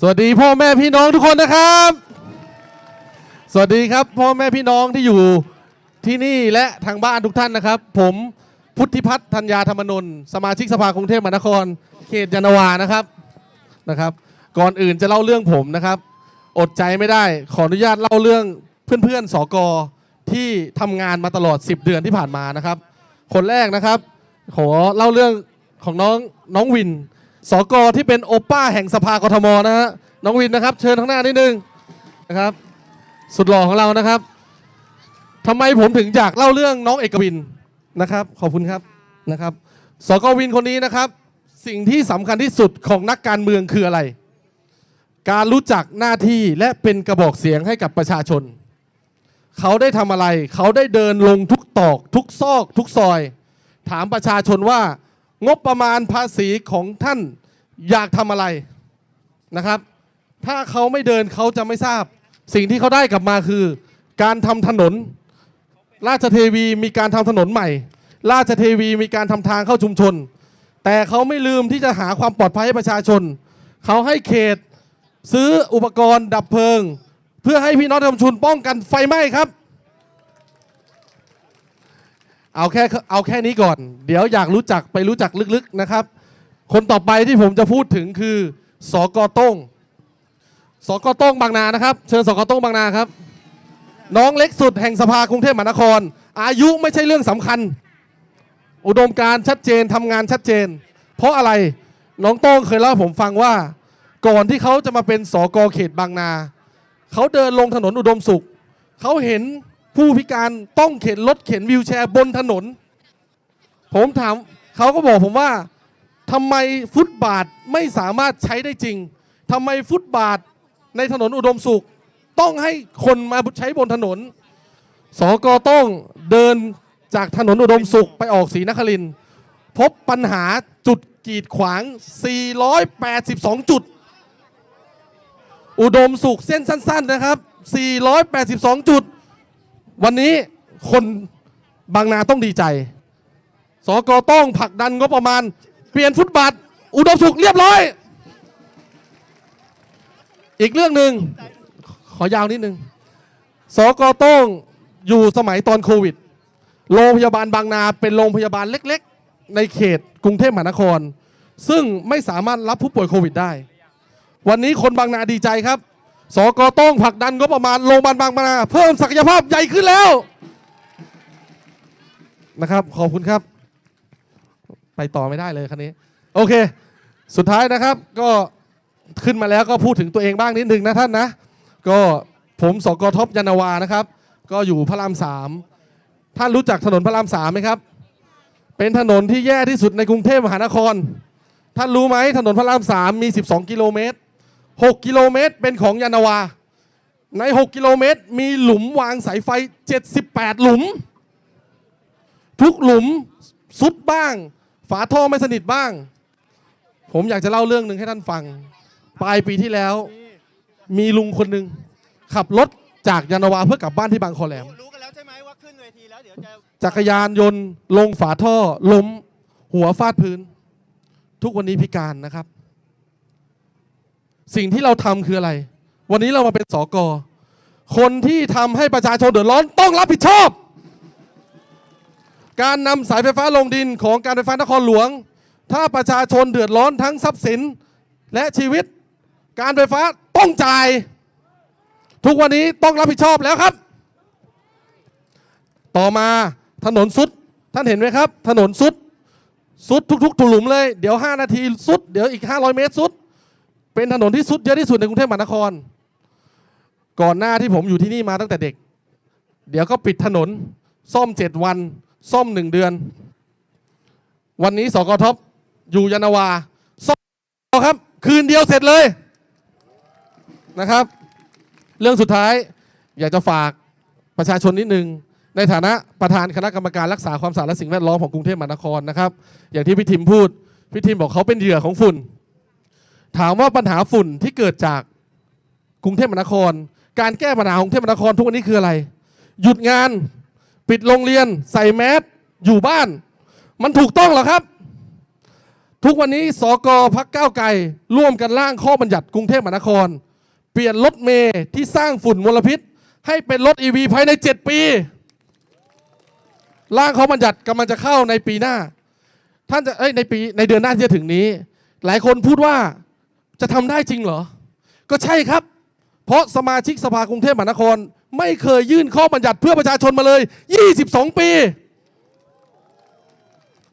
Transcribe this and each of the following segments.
สวัสดีพ่อแม่พี่น้องทุกคนนะครับ สวัสดีครับพ่อแม่พี่น้องที่อยู่ที่นี่และทางบ้านทุกท่านนะครับ ผมพุทธิพัฒน์ธัญญาธรรมนนท์สมาชิกสภากรุงเทพมหานคร เขตยานนาวานะครับนะครับ ก่อนอื่นจะเล่าเรื่องผมนะครับ อดใจไม่ได้ขออนุญาตเล่าเรื่องเพื่อนๆสกที่ทำงานมาตลอด 10 เดือนที่ผ่านมานะครับ คนแรกนะครับ ขอเล่าเรื่องของน้องน้องวิน สกที่เป็นโอป้าแห่งสภากทมนะฮะน้องวินนะครับ เชิญข้างหน้านิดนึงนะครับ สุดหล่อของเรานะครับทำไมผมถึงอยากเล่าเรื่องน้องเอกวินนะครับ ขอบคุณครับนะครับสกวินคนนี้นะครับ สิ่งที่สำคัญที่สุดของนักการเมืองคืออะไร การรู้จักหน้าที่และเป็นกระบอกเสียงให้กับประชาชน เขาได้ทำอะไร เขาได้เดินลงทุกตอก ทุกซอก ทุกซอย ถามประชาชนว่า งบประมาณภาษีของท่านอยากทำอะไรนะครับ ถ้าเขาไม่เดินเขาจะไม่ทราบ สิ่งที่เขาได้กลับมาคือ การทำถนน ราชเทวีมีการทำถนนใหม่ ราชเทวีมีการทำทางเข้าชุมชน แต่เขาไม่ลืมที่จะหาความปลอดภัยให้ประชาชน เขาให้เขตซื้ออุปกรณ์ดับเพลิง เพื่อให้พี่น้องประชาชนป้องกันไฟไหม้ครับ เอาแค่เอาแค่นี้ก่อน เดี๋ยวอยากรู้จักไปรู้จักลึกๆนะครับ คนต่อไปที่ผมจะพูดถึงคือสกต้งสกต้งบางนานะครับ เชิญสกต้งบางนาครับ น้องเล็กสุดแห่งสภากรุงเทพมหานคร อายุไม่ใช่เรื่องสำคัญ อุดมการชัดเจนทำงานชัดเจน เพราะอะไรน้องโต้งเคยเล่าผมฟังว่า ก่อนที่เขาจะมาเป็นสกเขตบางนา เขาเดินลงถนนอุดมสุข เขาเห็น ผู้พิการต้องเข็นรถเข็นวิวแชร์บนถนน ผมถามเขาก็บอกผมว่าทำไมฟุตบาทไม่สามารถใช้ได้จริงทำไมฟุตบาทในถนนอุดมสุข ต้องให้คนมาใช้บนถนน สกต้องเดินจากถนนอุดมสุขไปออกศรีนครินพบปัญหาจุดกีดขวาง 482 จุด อุดมสุขเส้นสั้น ๆนะครับ 482 จุด วันนี้คนบางนาต้องดีใจ สกต้องผลักดันงบประมาณ เปลี่ยนฟุตบาท อุดมสุขเรียบร้อย อีกเรื่องหนึ่งขอยาวนิดนึง สกต้องอยู่สมัยตอนโควิด โรงพยาบาลบางนาเป็นโรงพยาบาลเล็กๆ ในเขตกรุงเทพมหานคร ซึ่งไม่สามารถรับผู้ป่วยโควิดได้ วันนี้คนบางนาดีใจครับ สกต้องผลักดันงบประมาณโรงพยาบาลบางนาเพิ่มศักยภาพใหญ่ขึ้นแล้วนะครับ ขอบคุณครับ ไปต่อไม่ได้เลยคันนี้ โอเค สุดท้ายนะครับ ก็ขึ้นมาแล้วก็พูดถึงตัวเองบ้างนิดนึงนะท่านนะ ก็ผมสกทบยานนาวานะครับ ก็อยู่พระรามสามท่านรู้จักถนนพระรามสามไหมครับ เป็นถนนที่แย่ที่สุดในกรุงเทพมหานคร ท่านรู้ไหมถนนพระรามสามมี 12 กิโลเมตร 6 กิโลเมตรเป็นของยานนาวา ใน 6 กิโลเมตร มีหลุมวางสายไฟ 78 หลุม ทุกหลุมซุดบ้าง ฝาท่อไม่สนิทบ้าง ผมอยากจะเล่าเรื่องหนึ่งให้ท่านฟัง ปลายปีที่แล้ว มีลุงคนหนึ่งขับรถจากยานนาวาเพื่อกลับบ้านที่บางคอแหลม รู้กันแล้วใช่ไหมว่าขึ้นเวทีแล้วเดี๋ยวจะจักรยานยนต์ลงฝาท่อล้มหัวฟาดพื้น ทุกวันนี้พิการนะครับ สิ่งที่เราทำคืออะไร วันนี้เรามาเป็นสอกอคนที่ทำให้ประชาชนเดือดร้อนต้องรับผิดชอบ การนำสายไฟฟ้าลงดินของการไฟฟ้านครหลวง ถ้าประชาชนเดือดร้อนทั้งทรัพย์สินและชีวิต การไฟฟ้าต้องจ่าย ทุกวันนี้ต้องรับผิดชอบแล้วครับ ต่อมาถนนสุดท่านเห็นไหมครับ ถนนสุดสุดทุกๆถุหลุมเลย เดี๋ยว 5 นาทีสุด เดี๋ยวอีก 500 เมตรสุด เป็นถนนที่สุดเยอะที่สุดในกรุงเทพมหานคร ก่อนหน้าที่ผมอยู่ที่นี่มาตั้งแต่เด็ก เดี๋ยวก็ปิดถนน ซ่อม7วัน ซ่อม1เดือน วันนี้สกทบอยู่ยานนาวาซ่อมครับ คืนเดียวเสร็จเลยนะครับ เรื่องสุดท้ายอยากจะฝากประชาชนนิดนึงในฐานะประธานคณะกรรมการรักษาความสะอาดและสิ่งแวดล้อมของกรุงเทพมหานครนะครับ อย่างที่พี่ทิมพูด พี่ทิมบอกเขาเป็นเหยื่อของฝุ่น ถามว่าปัญหาฝุ่นที่เกิดจากกรุงเทพมหานคร การแก้ปัญหาของกรุงเทพมหานครทุกวันนี้คืออะไร หยุดงาน ปิดโรงเรียน ใส่แมสอยู่บ้าน มันถูกต้องหรอครับ ทุกวันนี้สกพักก้าวไกลร่วมกันร่างข้อบัญญัติกรุงเทพมหานคร เปลี่ยนรถเมย์ที่สร้างฝุ่นมลพิษ ให้เป็นรถ EV ภายใน 7 ปีร่างข้อบัญญัติกำลังจะเข้าในปีหน้า ท่านจะเอ้ยในปีในเดือนหน้าที่จะถึงนี้ หลายคนพูดว่า จะทำได้จริงเหรอ ก็ใช่ครับ เพราะสมาชิกสภากรุงเทพมหานคร ไม่เคยยื่นข้อบัญญัติเพื่อประชาชนมาเลย 22 ปี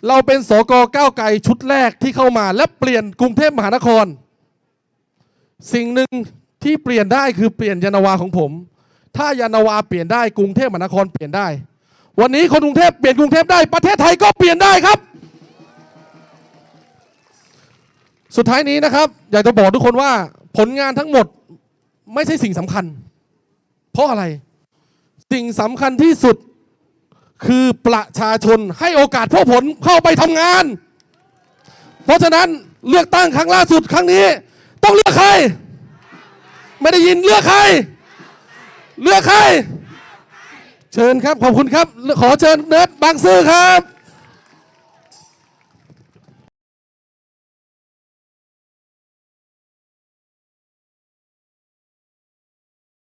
เราเป็นสกก้าวไกลชุดแรกที่เข้ามาและเปลี่ยนกรุงเทพมหานคร สิ่งหนึ่งที่เปลี่ยนได้คือเปลี่ยนยานาวาของผม ถ้ายานาวาเปลี่ยนได้กรุงเทพมหานครเปลี่ยนได้ วันนี้คนกรุงเทพเปลี่ยนกรุงเทพได้ประเทศไทยก็เปลี่ยนได้ครับ สุดท้ายนี้นะครับ อยากจะบอกทุกคนว่าผลงานทั้งหมดไม่ใช่สิ่งสำคัญ เพราะอะไร สิ่งสำคัญที่สุดคือประชาชนให้โอกาสพวกผมเข้าไปทำงาน เพราะฉะนั้นเลือกตั้งครั้งล่าสุดครั้งนี้ ต้องเลือกใคร ไม่ได้ยินเลือกใคร เลือกใคร เชิญครับขอบคุณครับ ขอเชิญเนิร์ดบางซื่อครับ